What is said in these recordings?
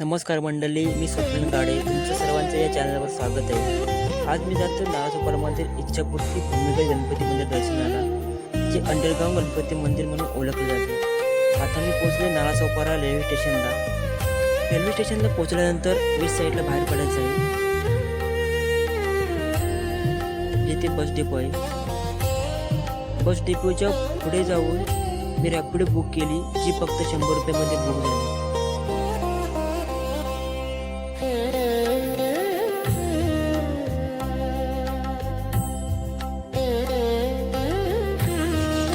नमस्कार मंडळी मी स्वप्न काळे तुमचं सर्वांचं या चॅनलवर स्वागत आहे. आज मी जातो नारासोपारामध्ये इच्छापूर्ती भूमिगत गणपती मंदिर दर्शनाला जे अंडरग्राऊंड गणपती मंदिर म्हणून ओळखले जाते. आता मी पोहोचले नालासोपारा रेल्वे स्टेशनला रेल्वे स्टेशनला पोहोचल्यानंतर वीस साईडला बाहेर पडायचं आहे. जिथे बस डेपो आहे. बस डेपोच्या पुढे जाऊन मी रॅपिडो बुक केली जी फक्त शंभर रुपयामध्ये बुक झाली.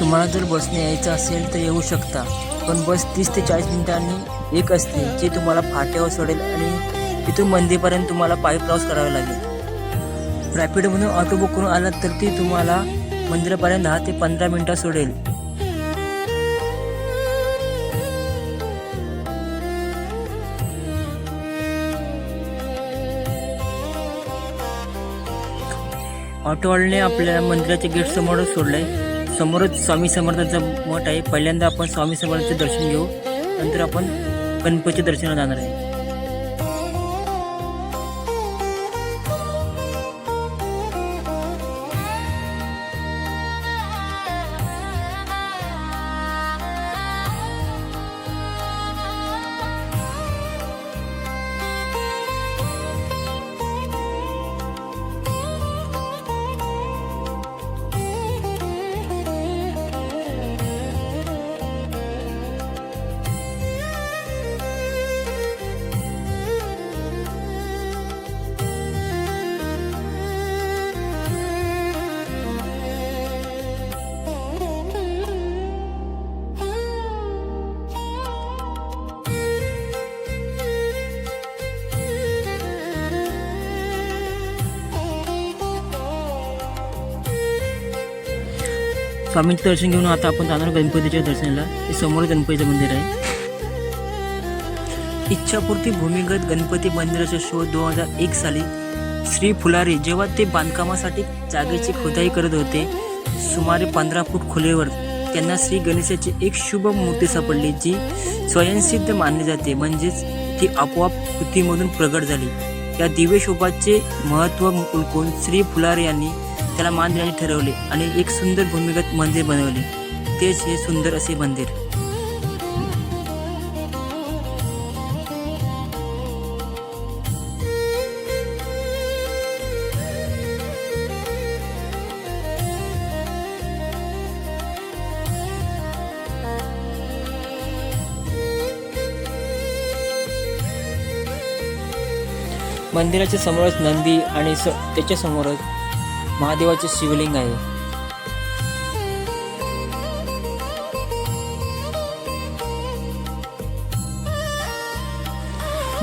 तुम्हाला जर बसने यायचं असेल तर येऊ शकता. पण बस तीस ते चाळीस मिनिटांनी एक असते जी तुम्हाला फाट्यावर सोडेल आणि तिथून मंदिरपर्यंत तुम्हाला पायी प्रवास करावा लागेल. रॅपिडमधून ऑटो बुक करून आलात तर ती तुम्हाला मंदिरापर्यंत दहा ते पंधरा मिनिटात सोडेल. ऑटोवाल्याने आपल्या मंदिराच्या गेट समोरच सोडलंय. समोरच स्वामी समर्थांचं मठ आहे. पहिल्यांदा आपण स्वामी समर्थांचं दर्शन घेऊ. नंतर आपण गणपतीच्या दर्शनाला जाणार आहे. स्वामींचं दर्शन घेऊन आता आपण जाणार गणपतीच्या दर्शनाला. हे समोर गणपतीचं मंदिर आहे. इच्छापूर्ती भूमिगत गणपती मंदिराचा शोध दोन हजार एक साली श्री फुलारी जेव्हा ते बांधकामासाठी जागेची खोदाई करत होते सुमारे पंधरा फूट खोलीवर त्यांना श्री गणेशाची एक शुभ मूर्ती सापडली जी स्वयंसिद्ध मानली जाते. म्हणजेच ती आपोआप कृतीमधून प्रगट झाली. या दिव्य शोभाचे महत्त्व उलकून श्री फुलारे यांनी त्याला मान देण्याचे ठरवले आणि एक सुंदर भूमिगत मंदिर बनवले. तेच हे सुंदर असे मंदिर. मंदिराच्या समोरच नंदी आणि स त्याच्या समोरच महादेवाचे शिवलिंग आहे.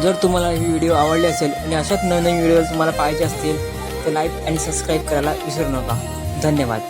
जर तुम्हाला ही व्हिडिओ आवडली असेल आणि अशाच नवनवीन व्हिडिओज तुम्हाला पाहायचे असतील तर लाईक आणि सबस्क्राईब करायला विसरू नका. धन्यवाद.